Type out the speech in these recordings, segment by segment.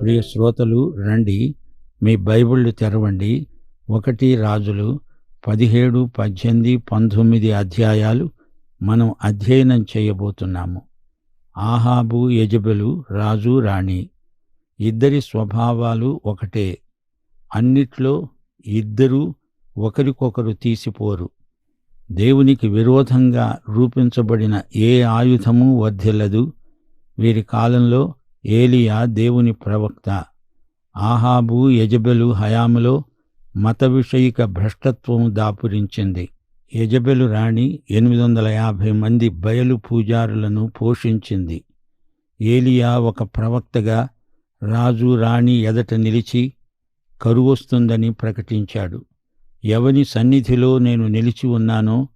ప్రియ శ్రోతలు రండి. మీ బైబిళ్ళు తెరవండి. ఒకటి రాజులు పదిహేడు పద్దెనిమిది పంతొమ్మిది అధ్యాయాలు మనం అధ్యయనం చేయబోతున్నాము. ఆహాబు యజబెలు రాజు రాణి ఇద్దరి స్వభావాలు ఒకటే. అన్నిట్లో ఇద్దరూ ఒకరికొకరు తీసిపోరు. దేవునికి విరోధంగా రూపించబడిన ఏ ఆయుధము వర్ధిల్లదు. వీరి కాలంలో ఏలియా దేవుని ప్రవక్త. ఆహాబు యజబెలు హయాములో మత విషయిక భ్రష్టత్వం దాపురించింది. యజబెలు రాణి ఎనిమిది వందల యాభై మంది బయలు పూజారులను పోషించింది. ఏలియా ఒక ప్రవక్తగా రాజు రాణి ఎదట నిలిచి కరువొస్తుందని ప్రకటించాడు. ఎవని సన్నిధిలో నేను నిలిచి ఉన్నానో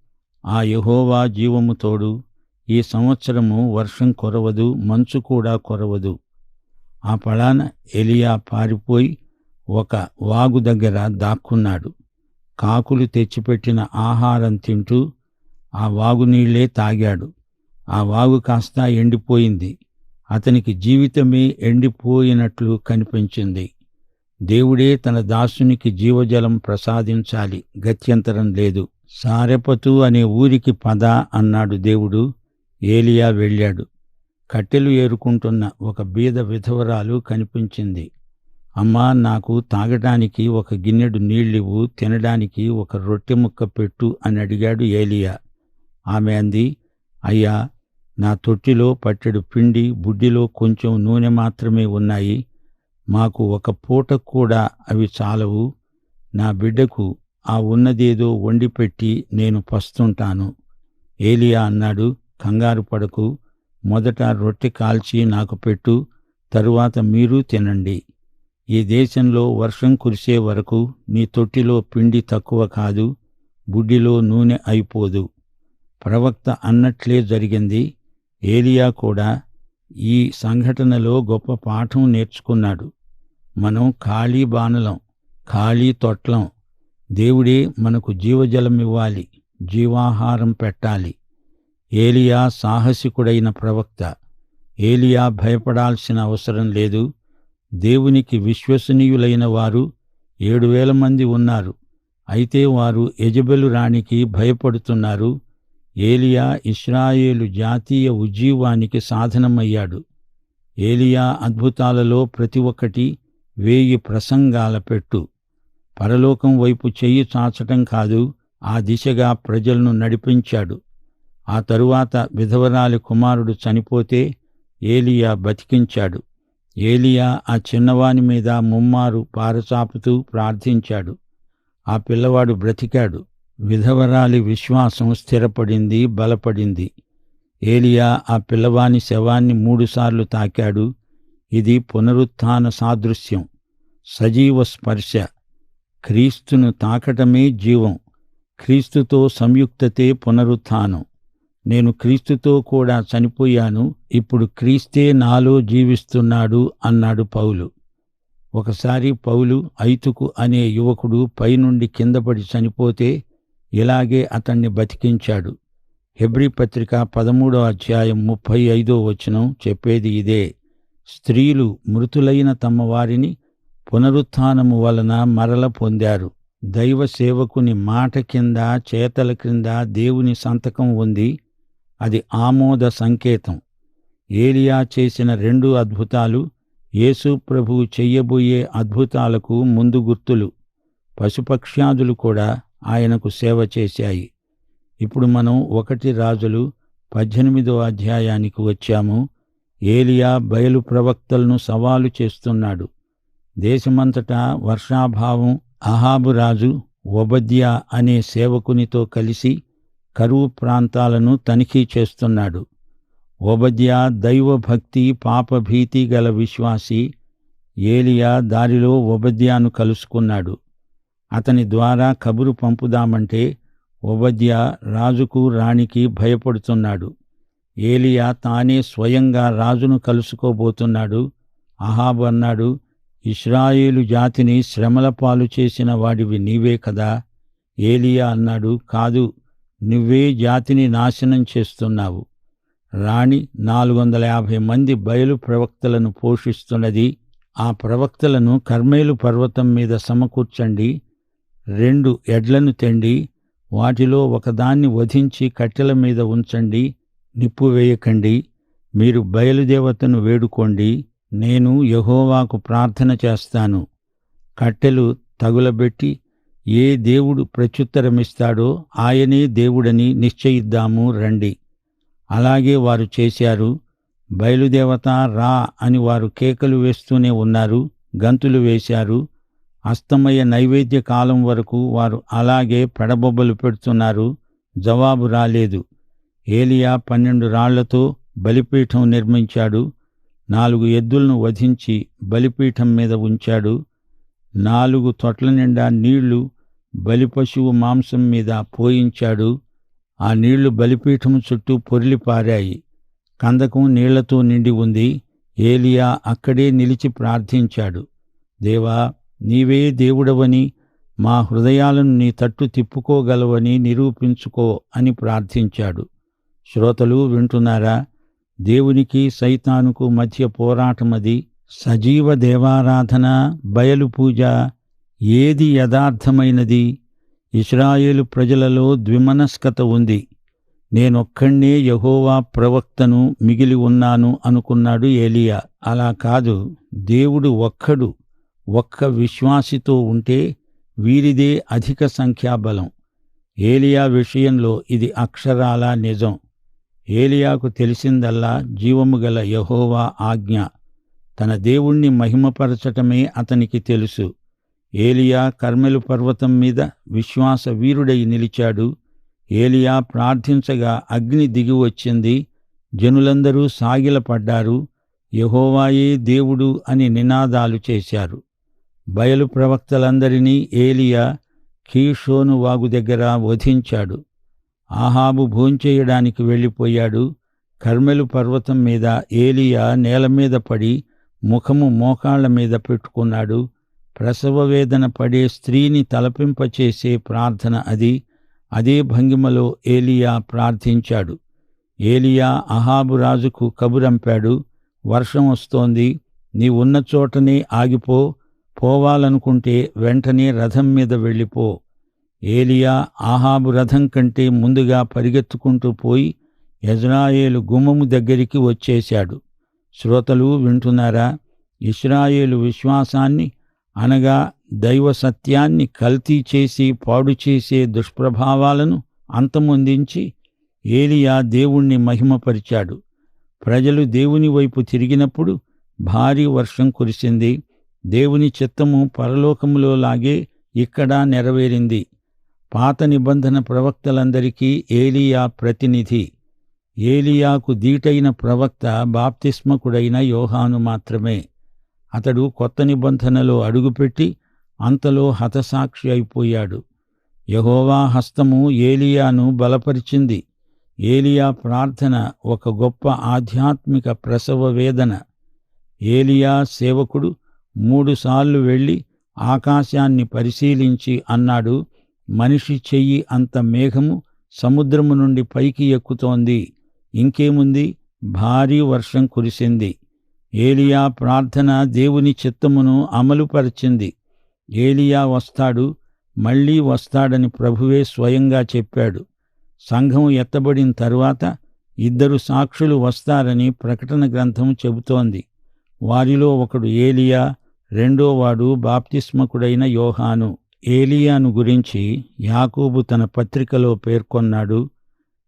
ఆ యహోవా జీవము తోడు ఈ సంవత్సరము వర్షం కొరవదు మంచు కూడా కొరవదు. ఆ పళాన ఎలియా పారిపోయి ఒక వాగు దగ్గర దాక్కున్నాడు. కాకులు తెచ్చిపెట్టిన ఆహారం తింటూ ఆ వాగు నీళ్ళే తాగాడు. ఆ వాగు కాస్త ఎండిపోయింది. అతనికి జీవితమే ఎండిపోయినట్లు కనిపించింది. దేవుడే తన దాసునికి జీవజలం ప్రసాదించాలి. గత్యంతరం లేదు. సారెపతు అనే ఊరికి పద అన్నాడు దేవుడు. ఏలియా వెళ్ళాడు. కట్టెలు ఏరుకుంటున్న ఒక బీద విధవరాలు కనిపించింది. అమ్మా నాకు తాగడానికి ఒక గిన్నెడు నీళ్ళివ్వు తినడానికి ఒక రొట్టె ముక్క పెట్టు అని అడిగాడు ఏలియా. ఆమె అంది అయ్యా నా తొట్టిలో పట్టెడు పిండి బుడ్డిలో కొంచెం నూనె మాత్రమే ఉన్నాయి. మాకు ఒక పూట కూడా అవి చాలవు. నా బిడ్డకు ఆ ఉన్నదేదో వండిపెట్టి నేను పస్తుంటాను. ఏలియా అన్నాడు కంగారు పడకు. మొదట రొట్టె కాల్చి నాకు పెట్టు. తరువాత మీరు తినండి. ఈ దేశంలో వర్షం కురిసే వరకు నీ తొట్టిలో పిండి తక్కువ కాదు. బుడ్డిలో నూనె అయిపోదు. ప్రవక్త అన్నట్లే జరిగింది. ఏలియా కూడా ఈ సంఘటనలో గొప్ప పాఠం నేర్చుకున్నాడు. మనం ఖాళీ బాణలం ఖాళీ తొట్లం. దేవుడే మనకు జీవజలమివ్వాలి జీవాహారం పెట్టాలి. ఏలియా సాహసికుడైన ప్రవక్త. ఏలియా భయపడాల్సిన అవసరం లేదు. దేవునికి విశ్వసనీయులైన వారు ఏడు వేల మంది ఉన్నారు. అయితే వారు యజబెలు రాణికి భయపడుతున్నారు. ఏలియా ఇస్రాయేలు జాతీయ ఉజ్జీవానికి సాధనమయ్యాడు. ఏలియా అద్భుతాలలో ప్రతి ఒక్కటి వేయి ప్రసంగాల పెట్టు. పరలోకం వైపు చెయ్యి చాచటం కాదు ఆ దిశగా ప్రజలను నడిపించాడు. ఆ తరువాత విధవరాలి కుమారుడు చనిపోతే ఏలియా బతికించాడు. ఏలియా ఆ చిన్నవాని మీద ముమ్మారు పారచాపుతూ ప్రార్థించాడు. ఆ పిల్లవాడు బ్రతికాడు. విధవరాలి విశ్వాసం స్థిరపడింది బలపడింది. ఏలియా ఆ పిల్లవాని శవాన్ని మూడుసార్లు తాకాడు. ఇది పునరుత్థాన సాదృశ్యం. సజీవ స్పర్శ. క్రీస్తును తాకటమే జీవం. క్రీస్తుతో సంయుక్తతే పునరుత్థానం నేను క్రీస్తుతో కూడా చనిపోయాను ఇప్పుడు క్రీస్తే నాలో జీవిస్తున్నాడు అన్నాడు పౌలు. ఒకసారి పౌలు ఐతుకు అనే యువకుడు పైనుండి కిందపడి చనిపోతే ఇలాగే అతన్ని బతికించాడు. హెబ్రి పత్రిక పదమూడో అధ్యాయం ముప్పై ఐదో వచనం చెప్పేది ఇదే స్త్రీలు మృతులైన తమ వారిని పునరుత్థానము వలన మరల పొందారు. దైవ సేవకుని మాట కింద చేతల క్రింద దేవుని సంతకం ఉంది. అది ఆమోద సంకేతం. ఏలియా చేసిన రెండు అద్భుతాలు యేసు ప్రభువు చెయ్యబోయే అద్భుతాలకు ముందు గుర్తులు. పశుపక్ష్యాదులు కూడా ఆయనకు సేవ చేశాయి. ఇప్పుడు మనం ఒకటి రాజులు పద్దెనిమిదో అధ్యాయానికి వచ్చాము. ఏలియా బయలు ప్రవక్తలను సవాలు చేస్తున్నాడు. దేశమంతటా వర్షాభావం అహాబు రాజు ఒబద్యా అనే సేవకునితో కలిసి కరువు ప్రాంతాలను తనిఖీ చేస్తున్నాడు. ఓబద్యా దైవభక్తి పాపభీతి గల విశ్వాసి ఏలియా దారిలో ఓబద్యాను కలుసుకున్నాడు. అతని ద్వారా కబురు పంపుదామంటే ఓబద్యా రాజుకు రాణికి భయపడుతున్నాడు. ఏలియా తానే స్వయంగా రాజును కలుసుకోబోతున్నాడు. అహాబ్ అన్నాడు ఇస్రాయేలు జాతిని శ్రమల పాలు చేసిన వాడివి నీవే కదా? ఏలియా అన్నాడు కాదు. నువ్వే జాతిని నాశనం చేస్తున్నావు. రాణి నాలుగు వందల యాభై మంది బయలు ప్రవక్తలను పోషిస్తున్నది. ఆ ప్రవక్తలను కర్మేలు పర్వతం మీద సమకూర్చండి. రెండు ఎడ్లను తెండి. వాటిలో ఒకదాన్ని వధించి కట్టెల మీద ఉంచండి. నిప్పు వేయకండి. మీరు బయలుదేవతను వేడుకోండి. నేను యహోవాకు ప్రార్థన చేస్తాను. కట్టెలు తగులబెట్టి ఏ దేవుడు ప్రత్యుత్తరమిస్తాడో ఆయనే దేవుడని నిశ్చయిద్దాము రండి. అలాగే వారు చేశారు. బయలుదేవత రా అని వారు కేకలు వేస్తూనే ఉన్నారు. గంతులు వేశారు. అస్తమయ నైవేద్య కాలం వరకు వారు అలాగే పెడబొబ్బలు పెడుతున్నారు. జవాబు రాలేదు. ఏలియా పన్నెండు రాళ్ళతో బలిపీఠం నిర్మించాడు. నాలుగు ఎద్దులను వధించి బలిపీఠం మీద ఉంచాడు. నాలుగు తొట్ల నిండా నీళ్ళు బలిపశువు మాంసం మీద పోయించాడు. ఆ నీళ్ళు బలిపీఠం చుట్టూ పొరిలి పారాయి. కందకం నీళ్ళతో నిండి ఉంది. ఏలియా అక్కడే నిలిచి ప్రార్థించాడు. దేవా నీవే దేవుడవని మా హృదయాలను నీ తట్టు తిప్పుకోగలవని నిరూపించుకో అని ప్రార్థించాడు. శ్రోతలు వింటున్నారా? దేవునికి సైతానుకు మధ్య పోరాటమది సజీవ దేవారాధన బయలు పూజ ఏది యథార్థమైనది? ఇస్రాయేలు ప్రజలలో ద్విమనస్కత ఉంది. నేనొక్కణ్ణే యహోవా ప్రవక్తను మిగిలి ఉన్నాను అనుకున్నాడు ఏలియా. అలా కాదు దేవుడు ఒక్కడు ఒక్క విశ్వాసితో ఉంటే వీరిదే అధిక సంఖ్యాబలం ఏలియా విషయంలో ఇది అక్షరాలా నిజం. ఏలియాకు తెలిసిందల్లా జీవము గల యహోవా ఆజ్ఞ. తన దేవుణ్ణి మహిమపరచటమే అతనికి తెలుసు. ఏలియా కర్మెలు పర్వతం మీద విశ్వాస వీరుడై నిలిచాడు. ఏలియా ప్రార్థించగా అగ్ని దిగి వచ్చింది. జనులందరూ సాగిలపడ్డారు. యహోవాయే దేవుడు అని నినాదాలు చేశారు. బయలు ప్రవక్తలందరినీ ఏలియా కీషోను వాగు దగ్గర వధించాడు. ఆహాబు భోంచేయడానికి వెళ్ళిపోయాడు. కర్మెలు పర్వతం మీద ఏలియా నేల మీద పడి ముఖము మోకాళ్ళ మీద పెట్టుకున్నాడు. ప్రసవ వేదన పడే స్త్రీని తలపింపచేసే ప్రార్థన అది. అదే భంగిమలో ఏలియా ప్రార్థించాడు. ఏలియా అహాబు రాజుకు కబురంపాడు. వర్షం వస్తోంది. నీ ఉన్న చోటనే ఆగిపో. పోవాలనుకుంటే వెంటనే రథం మీద వెళ్ళిపో. ఏలియా ఆహాబు రథం కంటే ముందుగా పరిగెత్తుకుంటూ పోయి యజ్రాయేలు గుమ్మము దగ్గరికి వచ్చేశాడు. శ్రోతలు వింటున్నారా? ఇస్రాయేలు విశ్వాసాన్ని అనగా దైవ సత్యాన్ని కల్తీ చేసి పాడు చేసే దుష్ప్రభావాలను అంతమొందించి ఏలియా దేవుణ్ణి మహిమపరిచాడు. ప్రజలు దేవుని వైపు తిరిగినప్పుడు భారీ వర్షం కురిసింది. దేవుని చిత్తము పరలోకములో లాగే ఇక్కడ నెరవేరింది. పాత నిబంధన ప్రవక్తలందరికీ ఏలియా ప్రతినిధి. ఏలియాకు దీటైన ప్రవక్త బాప్తిస్మకుడైన యోహాను మాత్రమే. అతడు కొత్త నిబంధనలో అడుగుపెట్టి అంతలో హతసాక్షి అయిపోయాడు. యహోవా హస్తము ఏలియాను బలపరిచింది. ఏలియా ప్రార్థన ఒక గొప్ప ఆధ్యాత్మిక ప్రసవ వేదన. ఏలియా సేవకుడు మూడుసార్లు వెళ్ళి ఆకాశాన్ని పరిశీలించి అన్నాడు మనిషి చెయ్యి అంత మేఘము సముద్రము నుండి పైకి ఎక్కుతోంది. ఇంకేముంది? భారీ వర్షం కురిసింది. ఏలియా ప్రార్థన దేవుని చిత్తమును అమలుపరిచింది. ఏలియా వస్తాడు మళ్ళీ వస్తాడని ప్రభువే స్వయంగా చెప్పాడు. సంఘం ఎత్తబడిన తరువాత ఇద్దరు సాక్షులు వస్తారని ప్రకటన గ్రంథం చెబుతోంది. వారిలో ఒకడు ఏలియా రెండోవాడు బాప్తిస్మకుడైన యోహాను. ఏలియాను గురించి యాకూబు తన పత్రికలో పేర్కొన్నాడు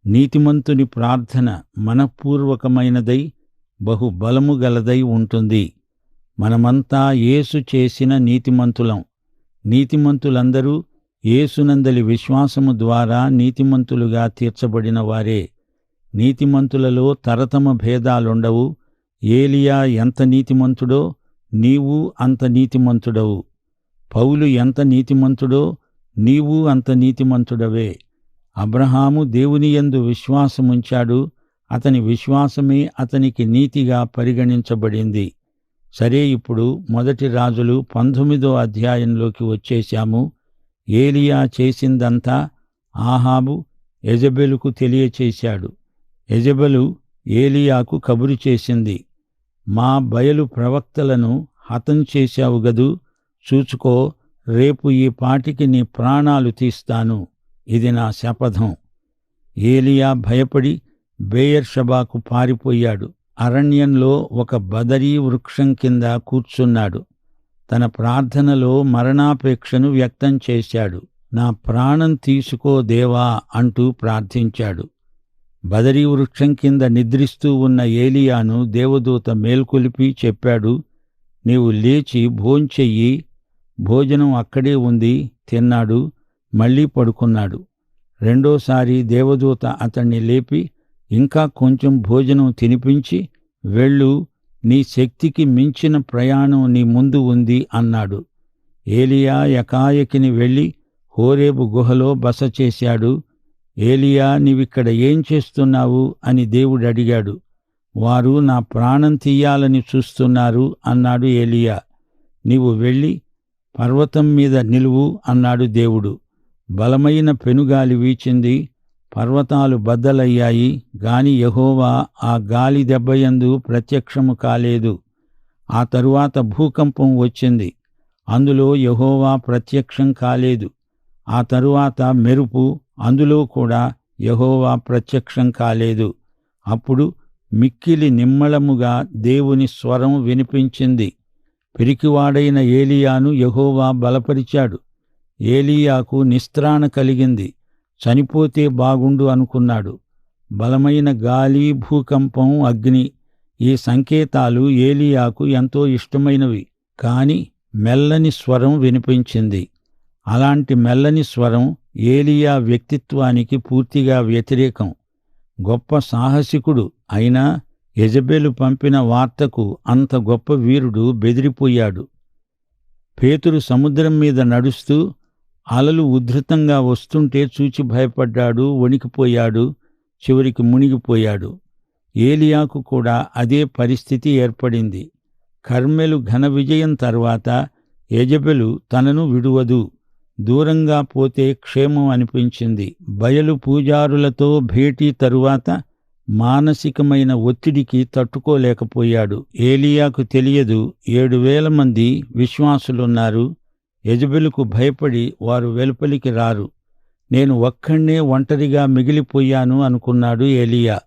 నీతిమంతుని ప్రార్థన మనపూర్వకమైనదై బహుబలము గలదై ఉంటుంది. మనమంతా యేసు చేసిన నీతిమంతులం. నీతిమంతులందరూ యేసునందలి విశ్వాసము ద్వారా నీతిమంతులుగా తీర్చబడిన వారే. నీతిమంతులలో తరతమ భేదాలుండవు. ఏలియా ఎంత నీతిమంతుడో నీవు అంత నీతిమంతుడవు. పౌలు ఎంత నీతిమంతుడో నీవు అంత నీతిమంతుడవే. అబ్రహాము దేవుని యందు విశ్వాసముంచాడు. అతని విశ్వాసమే అతనికి నీతిగా పరిగణించబడింది. సరే ఇప్పుడు మొదటి రాజులు పంతొమ్మిదో అధ్యాయంలోకి వచ్చేశాము. ఏలియా చేసిందంతా ఆహాబు ఎజబెలుకు తెలియచేశాడు. ఎజబెలు ఏలియాకు కబురు చేసింది మా బయలు ప్రవక్తలను హతం చేశావు గదు చూచుకో రేపు ఈ పాటికి నీ ప్రాణాలు తీస్తాను. ఇది నా శపథం. ఏలియా భయపడి బేయర్షబాకు పారిపోయాడు. అరణ్యంలో ఒక బదరీ వృక్షం కింద కూర్చున్నాడు. తన ప్రార్థనలో మరణాపేక్షను వ్యక్తం చేశాడు. నా ప్రాణం తీసుకో దేవా అంటూ ప్రార్థించాడు. బదరీ వృక్షం కింద నిద్రిస్తూ ఉన్న ఏలియాను దేవదూత మేల్కొలిపి చెప్పాడు నీవు లేచి భోంచెయ్యి. భోజనం అక్కడే ఉంది. తిన్నాడు. మళ్ళీ పడుకున్నాడు. రెండోసారి దేవదూత అతణ్ణి లేపి ఇంకా కొంచెం భోజనం తినిపించి వెళ్ళు నీ శక్తికి మించిన ప్రయాణం నీ ముందు ఉంది అన్నాడు. ఏలియా ఎకాయకిని వెళ్ళి హోరేబు గుహలో బస చేశాడు. ఏలియా నీవిక్కడ ఏం చేస్తున్నావు? అని దేవుడు అడిగాడు. వారు నా ప్రాణం తీయాలని చూస్తున్నారు అన్నాడు ఏలియా. నీవు వెళ్ళి పర్వతం మీద నిలువు అన్నాడు దేవుడు. బలమైన పెనుగాలి వీచింది. పర్వతాలు బద్దలయ్యాయి గాని యహోవా ఆ గాలి దెబ్బయందు ప్రత్యక్షము కాలేదు. ఆ తరువాత భూకంపం వచ్చింది. అందులో యహోవా ప్రత్యక్షం కాలేదు. ఆ తరువాత మెరుపు అందులో కూడా యహోవా ప్రత్యక్షం కాలేదు. అప్పుడు మిక్కిలి నిమ్మళముగా దేవుని స్వరం వినిపించింది. పిరికివాడైన ఏలియాను యహోవా బలపరిచాడు. ఏలియాకు నిస్త్రాణ కలిగింది. చనిపోతే బాగుండు అనుకున్నాడు. బలమైన గాలి భూకంపం అగ్ని ఈ సంకేతాలు ఏలియాకు ఎంతో ఇష్టమైనవి. కాని మెల్లని స్వరం వినిపించింది. అలాంటి మెల్లని స్వరం ఏలియా వ్యక్తిత్వానికి పూర్తిగా వ్యతిరేకం. గొప్ప సాహసికుడు అయినా యజబెలు పంపిన వార్తకు అంత గొప్ప వీరుడు బెదిరిపోయాడు. పేతురు సముద్రం మీద నడుస్తూ అలలు ఉధృతంగా వస్తుంటే చూచి భయపడ్డాడు వణికిపోయాడు చివరికి మునిగిపోయాడు. ఏలియాకు కూడా అదే పరిస్థితి ఏర్పడింది. కర్మెలు ఘన విజయం తర్వాత యజబెలు తనను విడువదు. దూరంగా పోతే క్షేమం అనిపించింది. బయలు పూజారులతో భేటీ తరువాత మానసికమైన ఒత్తిడికి తట్టుకోలేకపోయాడు. ఏలియాకు తెలియదు ఏడు వేల మంది విశ్వాసులున్నారు. యజబెలుకు భయపడి వారు వెలుపలికి రారు. నేను ఒక్కణ్ణే ఒంటరిగా మిగిలిపోయాను అనుకున్నాడు ఏలియా.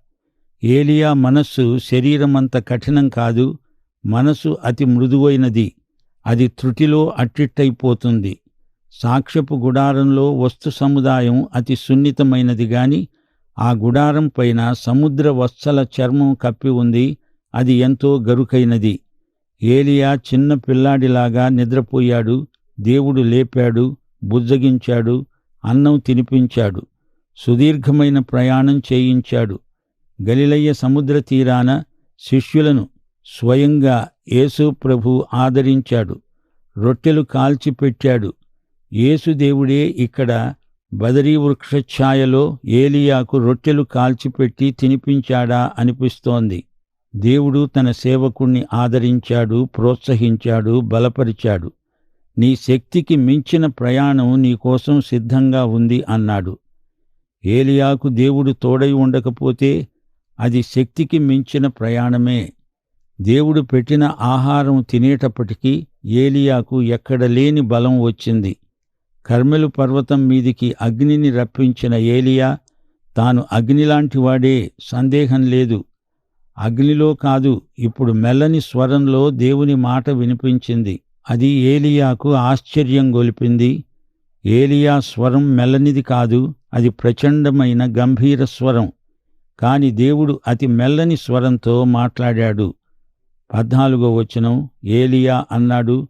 ఏలియా మనస్సు శరీరమంత కఠినం కాదు మనసు అతి మృదువైనది. అది త్రుటిలో అట్టిట్టయిపోతుంది. సాక్ష్యపు గుడారంలో వస్తు సముదాయం అతి సున్నితమైనది గాని ఆ గుడారం పైన సముద్ర వత్సల చర్మం కప్పి ఉంది అది ఎంతో గరుకైనది. ఏలియా చిన్న పిల్లాడిలాగా నిద్రపోయాడు దేవుడు లేపాడు బుజ్జగించాడు అన్నం తినిపించాడు సుదీర్ఘమైన ప్రయాణం చేయించాడు. గలిలయ్య సముద్ర తీరాన శిష్యులను స్వయంగా యేసు ప్రభు ఆదరించాడు. రొట్టెలు కాల్చిపెట్టాడు యేసుదేవుడే ఇక్కడ బదరీ వృక్షఛాయలో ఏలియాకు రొట్టెలు కాల్చిపెట్టి తినిపించాడా అనిపిస్తోంది. దేవుడు తన సేవకుణ్ణి ఆదరించాడు ప్రోత్సహించాడు బలపరిచాడు. నీ శక్తికి మించిన ప్రయాణం నీకోసం సిద్ధంగా ఉంది అన్నాడు. ఏలియాకు దేవుడు తోడై ఉండకపోతే అది శక్తికి మించిన ప్రయాణమే. దేవుడు పెట్టిన ఆహారం తినేటప్పటికీ ఏలియాకు ఎక్కడ లేని బలం వచ్చింది. కర్మెలు పర్వతం మీదికి అగ్నిని రప్పించిన ఏలియా తాను అగ్నిలాంటివాడే సందేహం లేదు. అగ్నిలో కాదు ఇప్పుడు మెల్లని స్వరంలో దేవుని మాట వినిపించింది. అది ఏలియాకు ఆశ్చర్యం గొలిపింది. ఏలియా స్వరం మెల్లనిది కాదు అది ప్రచండమైన గంభీర స్వరం. కాని దేవుడు అతి మెల్లని స్వరంతో మాట్లాడాడు. పద్నాలుగో వచనం ఏలియా అన్నాడు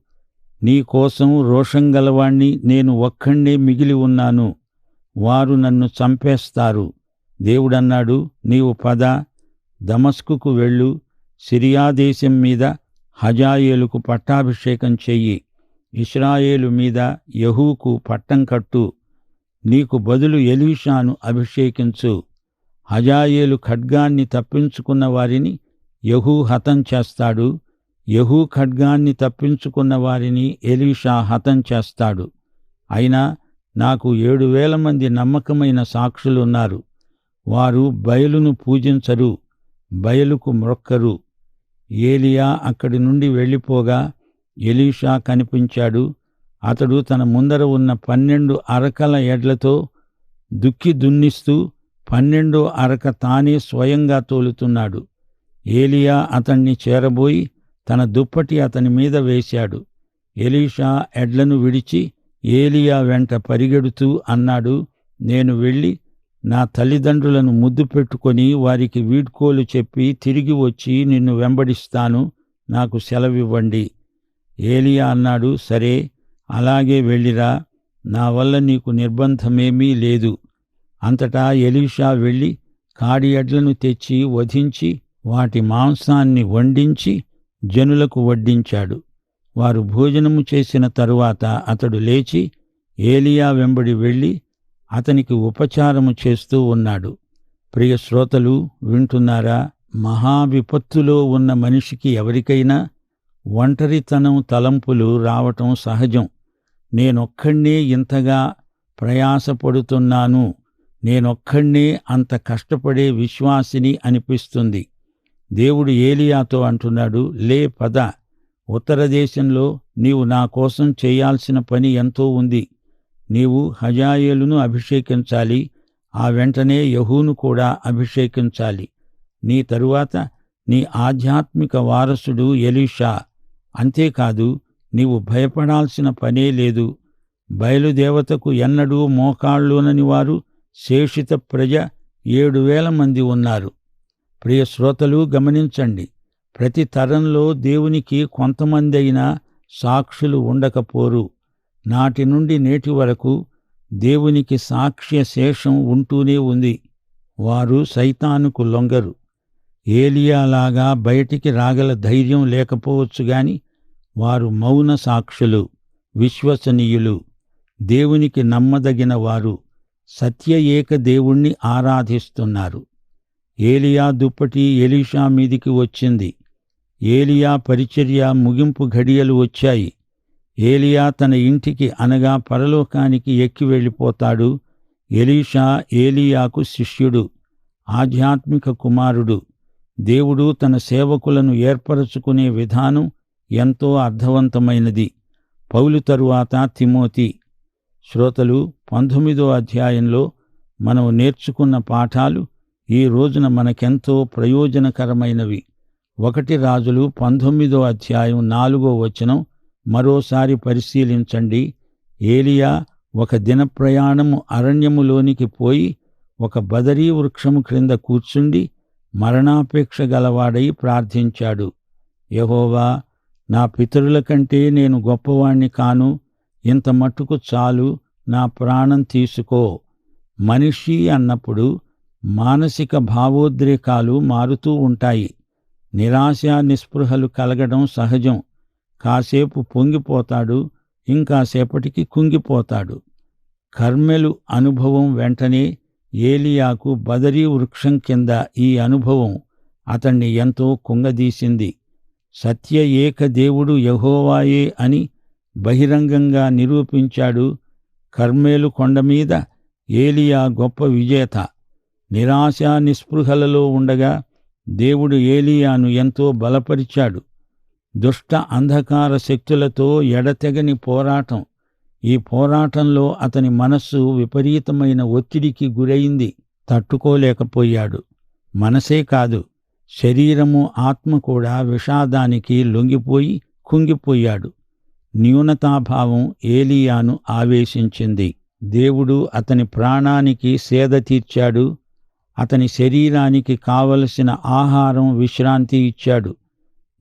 నీ కోసం రోషం గలవాణ్ణి నేను ఒక్కణ్ణే మిగిలి ఉన్నాను. వారు నన్ను చంపేస్తారు. దేవుడన్నాడు నీవు పద దమస్కుకు వెళ్ళు. సిరియా దేశం మీద హజాయేలుకు పట్టాభిషేకం చెయ్యి. ఇస్రాయేలు మీద యహూకు పట్టం కట్టు. నీకు బదులు ఎలీషాను అభిషేకించు. హజాయేలు ఖడ్గాన్ని తప్పించుకున్న వారిని యహూ హతం చేస్తాడు. యహూ ఖడ్గాన్ని తప్పించుకున్న వారిని ఎలీషా హతం చేస్తాడు. అయినా నాకు ఏడు వేల మంది నమ్మకమైన సాక్షులున్నారు. వారు బయలును పూజించరు. బయలుకు మ్రొక్కరు ఏలియా అక్కడి నుండి వెళ్ళిపోగా ఎలీషా కనిపించాడు. అతడు తన ముందర ఉన్న పన్నెండు అరకల ఎడ్లతో దుక్కి దున్నిస్తూ పన్నెండో అరక తానే స్వయంగా తోలుతున్నాడు. ఏలియా అతణ్ణి చేరబోయి తన దుప్పటి అతని మీద వేశాడు. ఎలీషా ఎడ్లను విడిచి ఏలియా వెంట పరిగెడుతూ అన్నాడు నేను వెళ్ళి నా తల్లిదండ్రులను ముద్దు పెట్టుకొని వారికి వీడ్కోలు చెప్పి తిరిగి వచ్చి నిన్ను వెంబడిస్తాను. నాకు సెలవివ్వండి. ఏలియా అన్నాడు. సరే అలాగే వెళ్ళిరా. నా వల్ల నీకు నిర్బంధమేమీ లేదు. అంతటా ఎలీషా వెళ్ళి కాడి ఎడ్లను తెచ్చి వధించి వాటి మాంసాన్ని వండించి జనులకు వడ్డించాడు. వారు భోజనము చేసిన తరువాత అతడు లేచి ఏలియా వెంబడి వెళ్ళి అతనికి ఉపచారము చేస్తూ ఉన్నాడు. ప్రియ శ్రోతలు వింటున్నారా? మహావిపత్తులో ఉన్న మనిషికి ఎవరికైనా ఒంటరితనం తలంపులు రావటం సహజం. నేనొక్కడే ఇంతగా ప్రయాసపడుతున్నాను. నేనొక్కడే అంత కష్టపడే విశ్వాసిని అనిపిస్తుంది. దేవుడు ఏలియాతో అంటున్నాడు లే పద. ఉత్తర దేశంలో నీవు నా కోసం చేయాల్సిన పని ఎంతో ఉంది. నీవు హజాయేలును అభిషేకించాలి ఆ వెంటనే యహూను కూడా అభిషేకించాలి. నీ తరువాత నీ ఆధ్యాత్మిక వారసుడు ఎలీషా. అంతేకాదు నీవు భయపడాల్సిన పనే లేదు. బయలుదేవతకు ఎన్నడూ మోకాళ్ళునని వారు శేషిత ప్రజ ఏడు వేల మంది ఉన్నారు. ప్రియ శ్రోతలు గమనించండి ప్రతి తరంలో దేవునికి కొంతమంది అయినా సాక్షులు ఉండకపోరు. నాటి నుండి నేటి వరకు దేవునికి సాక్ష్య శేషం ఉంటూనే ఉంది. వారు సైతానుకు లొంగరు. ఏలియాలాగా బయటికి రాగల ధైర్యం లేకపోవచ్చు గాని వారు మౌన సాక్షులు విశ్వసనీయులు. దేవునికి నమ్మదగిన వారు సత్య ఏక దేవుణ్ణి ఆరాధిస్తున్నారు. ఏలియా దుప్పటి ఎలీషా మీదికి వచ్చింది. ఏలియా పరిచర్య ముగింపు ఘడియలు వచ్చాయి. ఏలియా తన ఇంటికి అనగా పరలోకానికి ఎక్కి వెళ్ళిపోతాడు. ఎలీషా ఏలియాకు శిష్యుడు ఆధ్యాత్మిక కుమారుడు. దేవుడు తన సేవకులను ఏర్పరచుకునే విధానం ఎంతో అర్థవంతమైనది. పౌలు తరువాత తిమోతి. శ్రోతలు పంతొమ్మిదో అధ్యాయంలో మనం నేర్చుకున్న పాఠాలు ఈ రోజున మనకెంతో ప్రయోజనకరమైనవి. ఒకటి రాజులు పంతొమ్మిదో అధ్యాయం నాలుగో వచనం మరోసారి పరిశీలించండి. ఏలియా ఒక దిన ప్రయాణము అరణ్యములోనికి పోయి ఒక బదరీ వృక్షము క్రింద కూర్చుండి మరణాపేక్ష గలవాడై ప్రార్థించాడు. యహోవా నా పితరుల కంటే నేను గొప్పవాణ్ణి కాను. ఇంత మట్టుకు చాలు నా ప్రాణం తీసుకో. మనిషి అన్నప్పుడు మానసిక భావోద్రేకాలు మారుతూ ఉంటాయి. నిరాశ నిస్పృహలు కలగడం సహజం. కాసేపు పొంగిపోతాడు ఇంకాసేపటికి కుంగిపోతాడు. కర్మెలు అనుభవం వెంటనే ఏలియాకు బదరీ వృక్షం కింద ఈ అనుభవం అతణ్ణి ఎంతో కుంగదీసింది. సత్య ఏక దేవుడు యహోవాయే అని బహిరంగంగా నిరూపించాడు కర్మేలు కొండమీద ఏలియా గొప్ప విజేత. నిరాశా నిస్పృహలలో ఉండగా దేవుడు ఏలియాను ఎంతో బలపరిచాడు. దుష్ట అంధకార శక్తులతో ఎడతెగని పోరాటం. ఈ పోరాటంలో అతని మనస్సు విపరీతమైన ఒత్తిడికి గురైంది. తట్టుకోలేకపోయాడు. మనసే కాదు శరీరము ఆత్మ కూడా విషాదానికి లొంగిపోయి కుంగిపోయాడు. న్యూనతాభావం ఏలియాను ఆవేశించింది. దేవుడు అతని ప్రాణానికి సేద తీర్చాడు. అతని శరీరానికి కావలసిన ఆహారం విశ్రాంతి ఇచ్చాడు.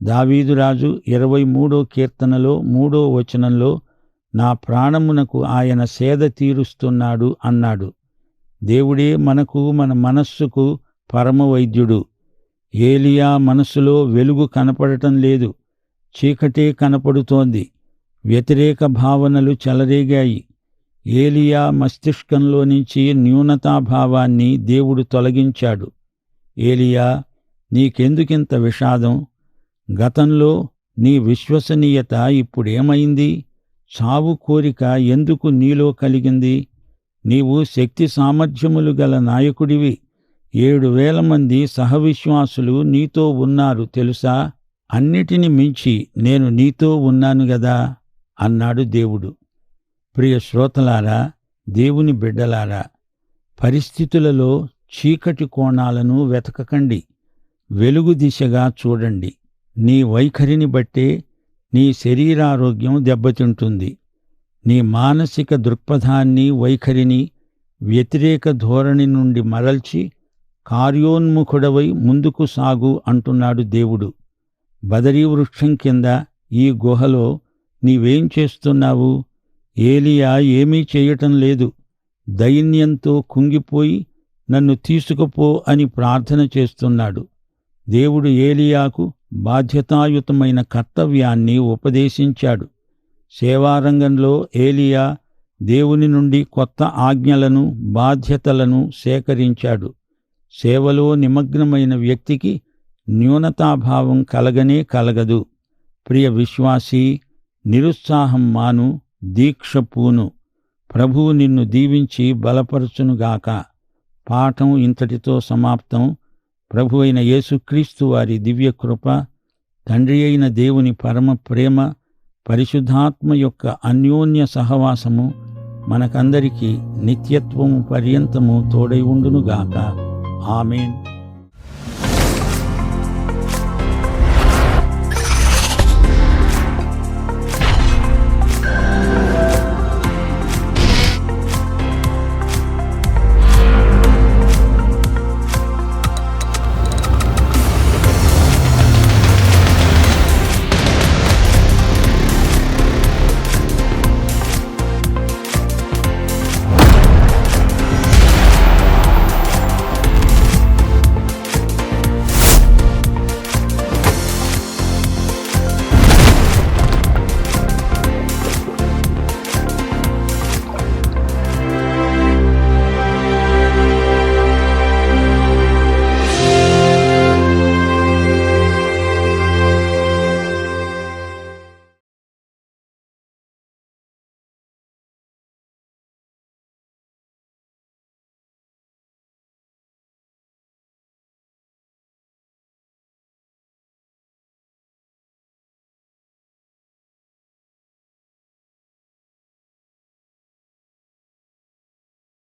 దావీదురాజు ఇరవై మూడో కీర్తనలో మూడో వచనంలో నా ప్రాణమునకు ఆయన సేద తీరుస్తున్నాడు అన్నాడు. దేవుడే మనకు మన మనస్సుకు పరమవైద్యుడు. ఏలియా మనస్సులో వెలుగు కనపడటం లేదు. చీకటే కనపడుతోంది. వ్యతిరేక భావనలు చెలరేగాయి. ఏలియా మస్తిష్కంలో నుంచి న్యూనతాభావాన్ని దేవుడు తొలగించాడు. ఏలియా నీకెందుకింత విషాదం? గతంలో నీ విశ్వసనీయత ఇప్పుడేమైంది? చావు కోరిక ఎందుకు నీలో కలిగింది? నీవు శక్తి సామర్థ్యములు గల నాయకుడివి. ఏడు వేల మంది సహవిశ్వాసులు నీతో ఉన్నారు తెలుసా? అన్నిటిని మించి నేను నీతో ఉన్నాను గదా? అన్నాడు దేవుడు. ప్రియ శ్రోతలారా దేవుని బిడ్డలారా పరిస్థితులలో చీకటి కోణాలను వెతకకండి. వెలుగు దిశగా చూడండి. నీ వైఖరిని బట్టే నీ శరీరారోగ్యం దెబ్బతింటుంది. నీ మానసిక దృక్పథాన్ని వైఖరిని వ్యతిరేక ధోరణి నుండి మరల్చి కార్యోన్ముఖుడవై ముందుకు సాగు అంటున్నాడు దేవుడు. బదరీ వృక్షం కింద ఈ గుహలో నీవేం చేస్తున్నావు? ఏలియా ఏమీ చేయటం లేదు. దైన్యంతో కుంగిపోయి నన్ను తీసుకుపో అని ప్రార్థన చేస్తున్నాడు. దేవుడు ఏలియాకు బాధ్యతాయుతమైన కర్తవ్యాన్ని ఉపదేశించాడు. సేవారంగంలో ఏలియా దేవుని నుండి కొత్త ఆజ్ఞలను బాధ్యతలను సేకరించాడు. సేవలో నిమగ్నమైన వ్యక్తికి న్యూనతాభావం కలగనే కలగదు. ప్రియ విశ్వాసీ నిరుత్సాహం మాను దీక్ష పూను. ప్రభువు నిన్ను దీవించి బలపరచునుగాక. పాఠం ఇంతటితో సమాప్తం. ప్రభు అయిన యేసుక్రీస్తు వారి దివ్యకృప తండ్రి అయిన దేవుని పరమ ప్రేమ పరిశుద్ధాత్మ యొక్క అన్యోన్య సహవాసము మనకందరికీ నిత్యత్వము పర్యంతము తోడై ఉండునుగాక. ఆమెన్.